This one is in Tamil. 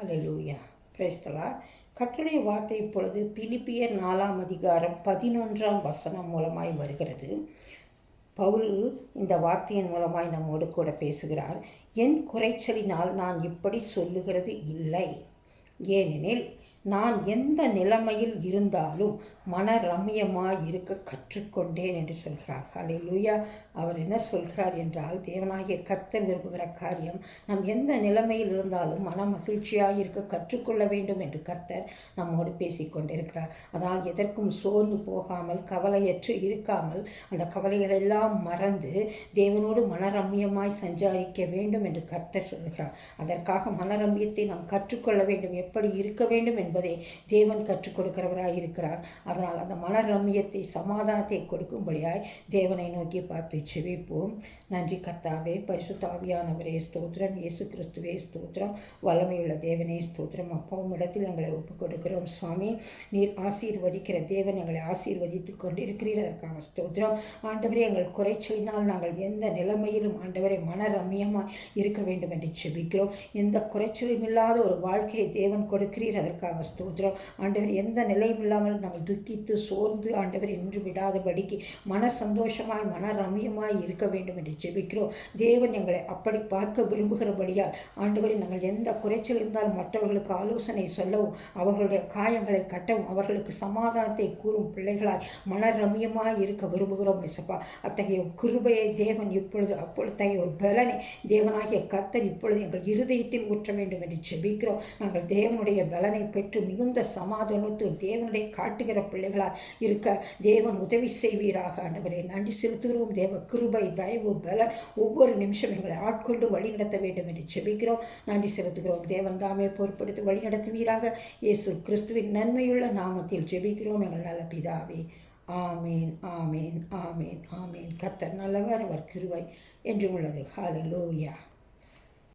ஹலலூயா பிரேஸ்தலா கற்றுடைய வார்த்தை இப்பொழுது பிலிப்பியர் நாலாம் அதிகாரம் பதினொன்றாம் வசனம் மூலமாய் வருகிறது. பவுல் இந்த வார்த்தையின் மூலமாய் நம்மோடு கூட பேசுகிறார். என் குறைச்சலினால் நான் இப்படி சொல்லுகிறது இல்லை. ஏனெனில் நான் எந்த நிலைமையில் இருந்தாலும் மன ரம்யமாக இருக்க கற்றுக்கொண்டேன் என்று சொல்கிறார். ஹலே லூயா அவர் என்ன சொல்கிறார் என்றால் தேவனாகிய கர்த்தர் விரும்புகிற காரியம் நாம் எந்த நிலைமையில் இருந்தாலும் மன மகிழ்ச்சியாக இருக்க கற்றுக்கொள்ள வேண்டும் என்று கர்த்தர் நம்மோடு பேசிக்கொண்டிருக்கிறார். அதனால் எதற்கும் சோர்ந்து போகாமல் கவலையற்று இருக்காமல் அந்த கவலைகளெல்லாம் மறந்து தேவனோடு மனரம்யமாய் சஞ்சாரிக்க வேண்டும் என்று கர்த்தர் சொல்கிறார். அதற்காக மனரம்யத்தை நாம் கற்றுக்கொள்ள வேண்டும். எப்படி இருக்க வேண்டும் என்று என்பதை தேவன் கற்றுக் கொடுக்கிறவராய் இருக்கிறார். அதனால் அந்த மன ரம்யத்தை சமாதானத்தை கொடுக்கும்படியாய் தேவனை நோக்கி பார்த்து செவிப்போம் நன்றி கர்த்தாவே பரிசுத்தாவியானவரே ஸ்தோத்திரம். இயேசு கிறிஸ்துவே ஸ்தோத்திரம். வல்லமையுள்ள தேவனே ஸ்தோத்திரம். அப்பாவும் இடத்தில் எங்களை ஒப்புக் கொடுக்கிறோம் சுவாமி. நீர் ஆசீர்வதிக்கிற தேவன் எங்களை ஆசீர்வதித்து கொண்டிருக்கிறீர்களுக்காக ஸ்தோத்திரம். ஆண்டவரே எங்கள் குறைச்சலினால் நாங்கள் எந்த நிலைமையிலும் ஆண்டவரை மன ரம்யமாக இருக்க வேண்டும் என்று செபிக்கிறோம் எந்த குறைச்சலும் இல்லாத ஒரு வாழ்க்கையை தேவன் கொடுக்கிறீர். அதற்காக ஸ்தோத்திரம். ஆண்டவர் எந்த நிலையும் இல்லாமல் நாங்கள் துக்கித்து சோர்ந்து ஆண்டவர் இன்று விடாதபடிக்கு மன சந்தோஷமாய் மன ரம்யமாய் இருக்க வேண்டும் என்று ஜெபிக்கிறோம். தேவன் எங்களை அப்படி பார்க்க விரும்புகிறபடியால் ஆண்டவரை நாங்கள் எந்த குறைச்சல் இருந்தாலும் மற்றவர்களுக்கு ஆலோசனை சொல்லவும் அவர்களுடைய காயங்களை கட்டவும் அவர்களுக்கு சமாதானத்தை கூறும் பிள்ளைகளாய் மன ரம்யமாய் இருக்க விரும்புகிறோம் இசப்பா அத்தகைய கிருபையை தேவன் இப்பொழுது அப்பொழுதைய ஒரு பலனை தேவனாகிய கத்தர் இப்பொழுது எங்கள் இருதயத்தில் ஊற்ற வேண்டும் என்று ஜெபிக்கிறோம். நாங்கள் தேவனுடைய பலனை பெற்று மிகுந்த சமாதானத்து தேவனை காட்டுகிற பிள்ளைகளாக இருக்க தேவன் உதவி செய்வீராக. ஆண்டவரே நன்றி செலுத்துகிறோம். தேவ கிருபை தயவு பலன் ஒவ்வொரு நிமிஷம் எங்களை ஆட்கொண்டு வழிநடத்த வேண்டும் என்று செபிக்கிறோம் நன்றி செலுத்துகிறோம். தேவன் தாமே பொறுப்படுத்தி வழிநடத்துவீராக. இயேசு கிறிஸ்துவின் நன்மையுள்ள நாமத்தில் ஜெபிக்கிறோம். எங்கள் நல்ல பிதாவே ஆமேன் ஆமேன் ஆமேன் ஆமேன். கத்தர் நல்லவர் அவர் கிருவை என்றும் உள்ளது. ஹalleluya.